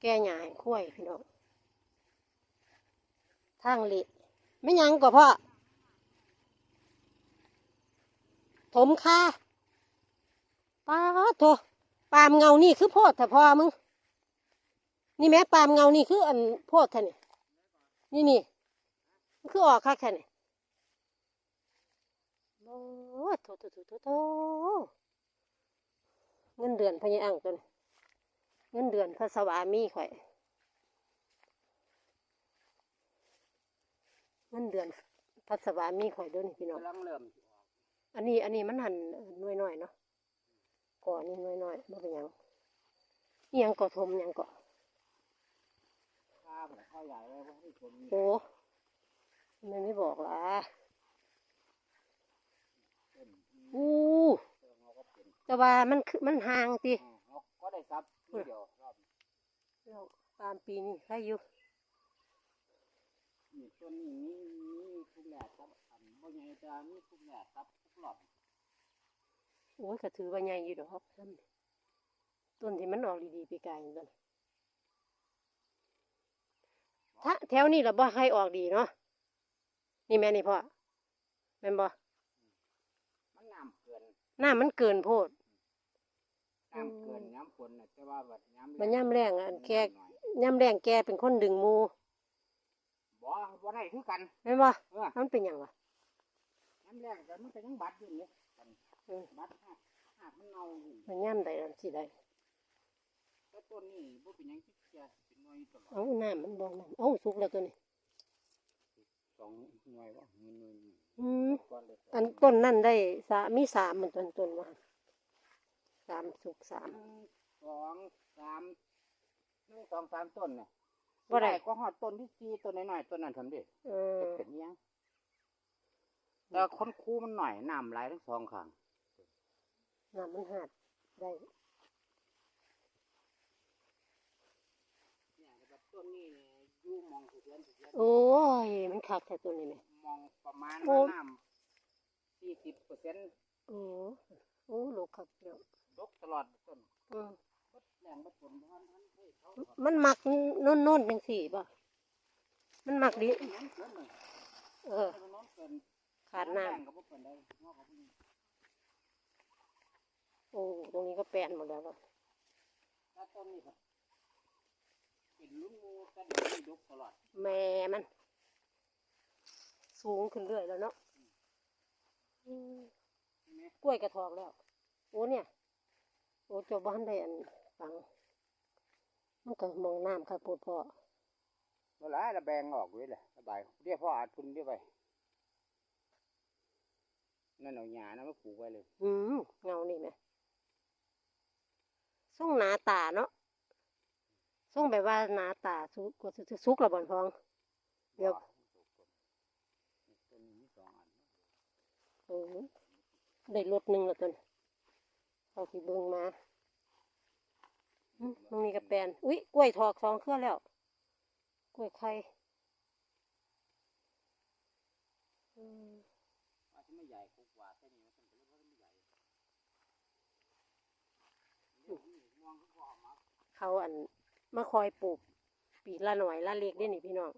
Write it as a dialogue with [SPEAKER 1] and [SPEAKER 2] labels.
[SPEAKER 1] แก่หญ้าให้คุ้ยพี่น้องทางเละไม่ยังก็พ่อถมค่าป้าโถปามเงานี่คือโพดแต่พอมึง นี่แม่ปามเงานี่คืออันโพดแท่นี่นี่นี่คือออกค่ะแค่นี่โอ้โถโถโถโถโถเงินเดือนพญาอังตัวนี้ เงินเดือนพระสวามีข่อย เงินเดือนพระสวามีข่อยเด้วยนี่พี่น้อง
[SPEAKER 2] กำลังเริ่มสิออก
[SPEAKER 1] อันนี้ อันนี้มันหันน้อยหน่อยๆเนาะก่อนี่น้อยหน่อยๆบ่เป็นหยังนี่ยังก่อทมหยังก่อ
[SPEAKER 2] ข้าวแบบข้าวใหญ่ไว้ว่าให้คนมี
[SPEAKER 1] โอ้มันไม่บอกล่ะ
[SPEAKER 2] เส้น
[SPEAKER 1] อู้
[SPEAKER 2] เติมเขาก็เป็น
[SPEAKER 1] แต่ว่ามันคือมันห่างติ
[SPEAKER 2] อ่า เขาก็ได้ซับทีเดียวรอบ
[SPEAKER 1] เราตามปีนี้ใครอยู่
[SPEAKER 2] นี่ต้นนี้มีมีทุกแหล่ซับอันบ่ใหญ่จะมีทุกแหล่ซับทุกรอบ
[SPEAKER 1] โอ้ยก็ถือว่าใหญ่อยู่ดอกซ้ำต้นที่มันออกดีๆปีกายนั่นถ้าแถวนี้เราบ่ใครออกดีเนาะนี่แม่นี่พ่อแม่นบ่
[SPEAKER 2] มันน้ำเกิน
[SPEAKER 1] หน้ามันเกินโพด
[SPEAKER 2] น้ำเกินน้ำ ฝนน่ะแต่ว่าแบบน้ำ
[SPEAKER 1] มันย่ำแรงอะอันแก
[SPEAKER 2] น้อย
[SPEAKER 1] ย่ำแรงแกเป็นคนดึงหมู
[SPEAKER 2] บ่บ่ได้คือกัน
[SPEAKER 1] แม่นบ่
[SPEAKER 2] เออ
[SPEAKER 1] มันเป็นหยังวะ
[SPEAKER 2] น้ำแรงแต่มันก็ยังบัดอยู่นี่กัน
[SPEAKER 1] เออ
[SPEAKER 2] บัดหักหักมันเน่าอยู่
[SPEAKER 1] มันย่ำได้อันสิได้
[SPEAKER 2] แต่ต้นนี้บ่เป็นหยังที่จะเป็นหน่วยตลอด
[SPEAKER 1] เอ้าน้ำมันบ่น้ำเอ้าสุกแล้วตัวนี้
[SPEAKER 2] สองหน่วยว่าหน่วยหน่วยหนึ่ง
[SPEAKER 1] อืม
[SPEAKER 2] ก้อนเลย
[SPEAKER 1] อันต้นนั่นได้สามีสามมันต้นต้นว่าสามสุกสาม
[SPEAKER 2] หนึ่ง สองสามหนึ่งสองสามต้นเนี่ย
[SPEAKER 1] บ่ได้
[SPEAKER 2] ก็หอดต้นที่สี่ต้นน้อยๆต้นนั้นทำดิ
[SPEAKER 1] เออ
[SPEAKER 2] เป็นเนี้ยงแต่คนคูมันหน่อยน้ำไหลทั้งสองข้าง
[SPEAKER 1] น้ำมันหาดได้
[SPEAKER 2] เนี่ยแบบต้นนี้เนี่ยอยู่มองสุดเดือนสุดเดือน
[SPEAKER 1] โอ้ย มันคักแต่ตัวนี้ไหม
[SPEAKER 2] มองประมาณ
[SPEAKER 1] โอ้
[SPEAKER 2] ว่าน้ำสี่สิบเปอร์เซ็นต์
[SPEAKER 1] โอ้โอ้ลูกคักเดียว
[SPEAKER 2] ตกตลอดต้น
[SPEAKER 1] อืม มันหมักนุ่นๆเป็นสีป่ะมันหมักดิ
[SPEAKER 2] เอ
[SPEAKER 1] อ ขาดน้ำโอ้ตรงนี้ก็แปนหมดแล้วก็แม่มัน สูงขึ้นเรื่อยแล้วเนาะกล้วยกระทอกแล้ว โอ้เนี่ย โอ้เจ้าบ้านได้อัน ฟัง มันก็มองน้ำค่ะปวดพอ
[SPEAKER 2] เวลาระแบงออกไว้เลยระบายเรียกพ่ออาจทุนเรียกไปนั่นเอาหญ้านะมาปลูกไว้เลย
[SPEAKER 1] อืมเงานี่ไหมส่งหนาตาเนาะส่งแบบว่าหนาตาสุกกว่าจะสุกระบอนพอง เดี๋ยว
[SPEAKER 2] ต้นนี้มีสองอัน
[SPEAKER 1] เออได้รถหนึ่งแล้วตวนเอาที่เบิงมาอื มึงนี่กับแปนอุ้ยกล้วยถอกสองเครื่องแล้ว กล้วยไข่
[SPEAKER 2] เขา
[SPEAKER 1] อันมาคอยปลูกปีละหน่อยละเล็กได้หนิพี่น้อง